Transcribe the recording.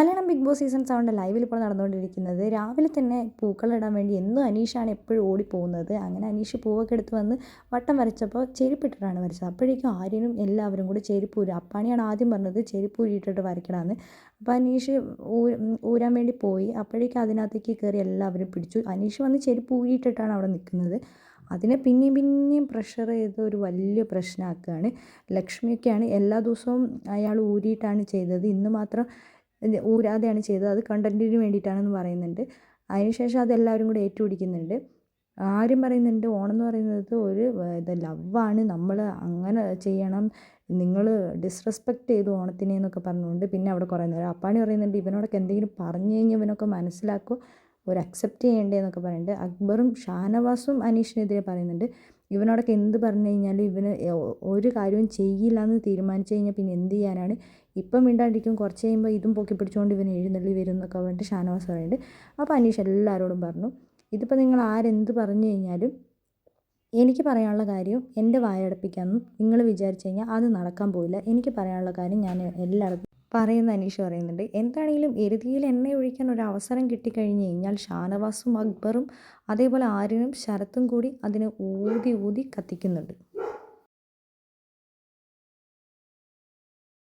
Malayalam Big Boss season സെവന്റെ ലൈവിൽ ഇപ്പോൾ നടന്നുകൊണ്ടിരിക്കുന്നത്. രാവിലെ തന്നെ പൂക്കളിടാൻ വേണ്ടി എന്നും അനീഷാണ് എപ്പോഴും ഓടിപ്പോകുന്നത്. അങ്ങനെ അനീഷ് പൂവൊക്കെ എടുത്ത് വന്ന് വട്ടം വരച്ചപ്പോൾ ചെരുപ്പിട്ടിട്ടാണ് വരച്ചത്. അപ്പോഴേക്കും ആര്യനും എല്ലാവരും കൂടി ചെരുപ്പ് ഊരി അപ്പാണിയാണ് ആദ്യം പറഞ്ഞത് ചെരുപ്പ് ഊരിയിട്ടിട്ട് വരയ്ക്കണമെന്ന്. അപ്പോൾ അനീഷ് ഊരാൻ വേണ്ടി പോയി. അപ്പോഴേക്കും അതിനകത്തേക്ക് കയറി എല്ലാവരും പിടിച്ചു. അനീഷ് വന്ന് ചെരുപ്പ് ഊരിയിട്ടിട്ടാണ് അവിടെ നിൽക്കുന്നത്. അതിനെ പിന്നെയും പിന്നെയും പ്രഷർ ചെയ്ത് ഒരു വലിയ പ്രശ്നമാക്കുകയാണ്. ലക്ഷ്മിയൊക്കെയാണ് എല്ലാ ദിവസവും അയാൾ ഊരിയിട്ടാണ് ചെയ്തത്. ഇന്ന് മാത്രം ഊരാതെയാണ് ചെയ്തത്. അത് കണ്ടന്റിന് വേണ്ടിയിട്ടാണെന്ന് പറയുന്നുണ്ട്. അതിനുശേഷം അതെല്ലാവരും കൂടെ ഏറ്റുപിടിക്കുന്നുണ്ട്. ആരും പറയുന്നുണ്ട് ഓണം എന്ന് പറയുന്നത് ഒരു ഇത് ലവാണ് നമ്മൾ അങ്ങനെ ചെയ്യണം. നിങ്ങൾ ഡിസ്റെസ്പെക്റ്റ് ചെയ്തു ഓണത്തിനെന്നൊക്കെ പറഞ്ഞുകൊണ്ട് പിന്നെ അവിടെ കുറേ നേരം. അപ്പാണി പറയുന്നുണ്ട് ഇവനോടൊക്കെ എന്തെങ്കിലും പറഞ്ഞു കഴിഞ്ഞാൽ ഇവനൊക്കെ മനസ്സിലാക്കും. ഒരു അക്സെപ്റ്റ് ചെയ്യേണ്ടതെന്നൊക്കെ പറയുന്നുണ്ട്. അക്ബറും ഷാനവാസും അനീഷിനെതിരെ പറയുന്നുണ്ട്. ഇവനോടൊക്കെ എന്ത് പറഞ്ഞു കഴിഞ്ഞാലും ഇവന് ഒരു കാര്യവും ചെയ്യില്ല എന്ന് തീരുമാനിച്ചു കഴിഞ്ഞാൽ പിന്നെ എന്ത് ചെയ്യാനാണ്? ഇപ്പം മിണ്ടാണ്ടിരിക്കും. കുറച്ച് കഴിയുമ്പോൾ ഇതും പൊക്കി പിടിച്ചുകൊണ്ട് ഇവൻ എഴുന്നള്ളി വരും എന്നൊക്കെ പറഞ്ഞിട്ട് ഷാനവാസ് പറയുന്നുണ്ട്. അപ്പോൾ അനീഷ് എല്ലാവരോടും പറഞ്ഞു ഇതിപ്പോൾ നിങ്ങൾ ആരെന്ത് പറഞ്ഞു കഴിഞ്ഞാലും എനിക്ക് പറയാനുള്ള കാര്യം എന്റെ വായടപ്പിക്കാമെന്നും നിങ്ങൾ വിചാരിച്ചു കഴിഞ്ഞാൽ അത് നടക്കാൻ പോയില്ല എനിക്ക് പറയാനുള്ള കാര്യം ഞാൻ എല്ലായിടത്തും പറയുന്ന അനീഷ് പറയുന്നുണ്ട് എന്താണെങ്കിലും എരുതിയിൽ എണ്ണ ഒഴിക്കാൻ ഒരു അവസരം കിട്ടിക്കഴിഞ്ഞ് കഴിഞ്ഞാൽ ഷാനവാസും അക്ബറും അതേപോലെ ആര്യനും ശരത്തും കൂടി അതിനെ ഊതി ഊതി കത്തിക്കുന്നുണ്ട്.